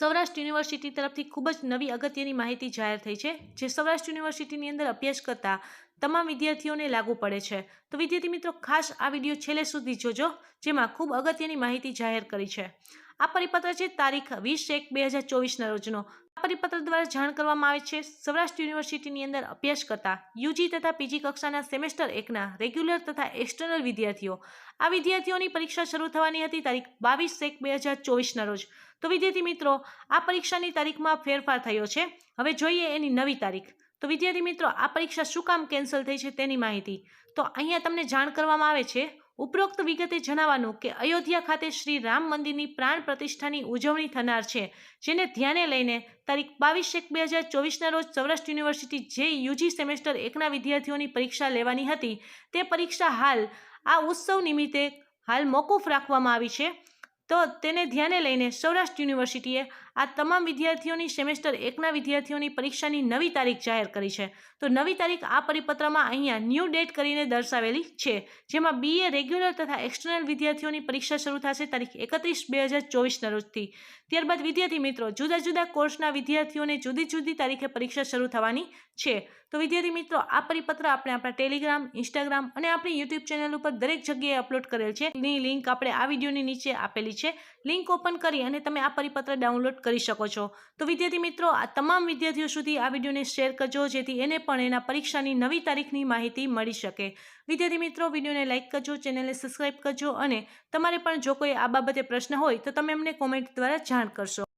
Saurashtra university તરફથી ખૂબ જ નવી અગત્યની માહિતી જાહેર થઈ છે, જે સૌરાષ્ટ્ર યુનિવર્સિટીની અંદર અભ્યાસ કરતા તમામ વિદ્યાર્થીઓને લાગુ પડે છે. તો વિદ્યાર્થી મિત્રો, ખાસ આ વીડિયો છેલ્લે સુધી જોજો, જેમાં ખૂબ અગત્યની માહિતી જાહેર કરી છે. આ પરિપત્ર છે તારીખ વીસ એક બે હજાર ચોવીસના રોજનો. પરિપત્ર દ્વારા જાણ કરવામાં આવે છે. સૌરાષ્ટ્ર યુનિવર્સિટીની અંદર અભ્યાસ કરતા યુજી તથા પીજી કક્ષાના સેમેસ્ટર એકના રેગ્યુલર તથા એક્સટર્નલ વિદ્યાર્થીઓ. આ વિદ્યાર્થીઓની પરીક્ષા શરૂ થવાની હતી તારીખ બાવીસ એક બે હજાર ચોવીસના રોજ. તો વિદ્યાર્થી મિત્રો, આ પરીક્ષાની તારીખમાં ફેરફાર થયો છે. હવે જોઈએ એની નવી તારીખ. તો વિદ્યાર્થી મિત્રો, આ પરીક્ષા શું કામ કેન્સલ થઈ છે તેની માહિતી. તો અહીંયા તમને જાણ કરવામાં આવે છે ઉપરોક્ત વિગતે જણાવવાનું કે અયોધ્યા ખાતે શ્રી રામ મંદિરની પ્રાણ પ્રતિષ્ઠાની ઉજવણી થનાર છે, જેને ધ્યાને લઈને તારીખ બાવીસ એક બે હજાર ચોવીસના રોજ સૌરાષ્ટ્ર યુનિવર્સિટી જે યુજી સેમેસ્ટર એકના વિદ્યાર્થીઓની પરીક્ષા લેવાની હતી, તે પરીક્ષા હાલ આ ઉત્સવ નિમિત્તે હાલ મોકૂફ રાખવામાં આવી છે. તો તેને ધ્યાને લઈને સૌરાષ્ટ્ર યુનિવર્સિટીએ આ તમામ વિદ્યાર્થીઓની સેમેસ્ટર એકના વિદ્યાર્થીઓની પરીક્ષાની નવી તારીખ જાહેર કરી છે. તો નવી તારીખ આ પરિપત્રમાં અહીંયા ન્યૂ ડેટ કરીને દર્શાવેલી છે, જેમાં બીએ રેગ્યુલર તથા એક્સટર્નલ વિદ્યાર્થીઓની પરીક્ષા શરૂ થશે તારીખ એકત્રીસ બે હજાર ચોવીસના રોજથી. ત્યારબાદ વિદ્યાર્થી મિત્રો, જુદા જુદા કોર્સના વિદ્યાર્થીઓને જુદી જુદી તારીખે પરીક્ષા શરૂ થવાની છે. તો વિદ્યાર્થી મિત્રો, આ પરિપત્ર આપણે આપણા ટેલિગ્રામ, ઇન્સ્ટાગ્રામ અને આપણી યુટ્યુબ ચેનલ ઉપર દરેક જગ્યાએ અપલોડ કરેલ છે. એની લિંક આપણે આ વિડીયોની નીચે આપેલી છે લિંક ઓપન કરી અને તમે આ પરિપત્ર ડાઉનલોડ કરી શકો છો. તો વિદ્યાર્થી મિત્રો, આ તમામ વિદ્યાર્થીઓ સુધી આ વિડીયોને શેર કરજો, જેથી એને પણ એના પરીક્ષાની નવી તારીખની માહિતી મળી શકે. વિદ્યાર્થી મિત્રો, વિડીયોને લાઇક કરજો ચેનલને સબસ્ક્રાઇબ કરજો અને તમારે પણ જો કોઈ આ બાબતે પ્રશ્ન હોય, તો તમે અમને કોમેન્ટ દ્વારા જાણ કરશો.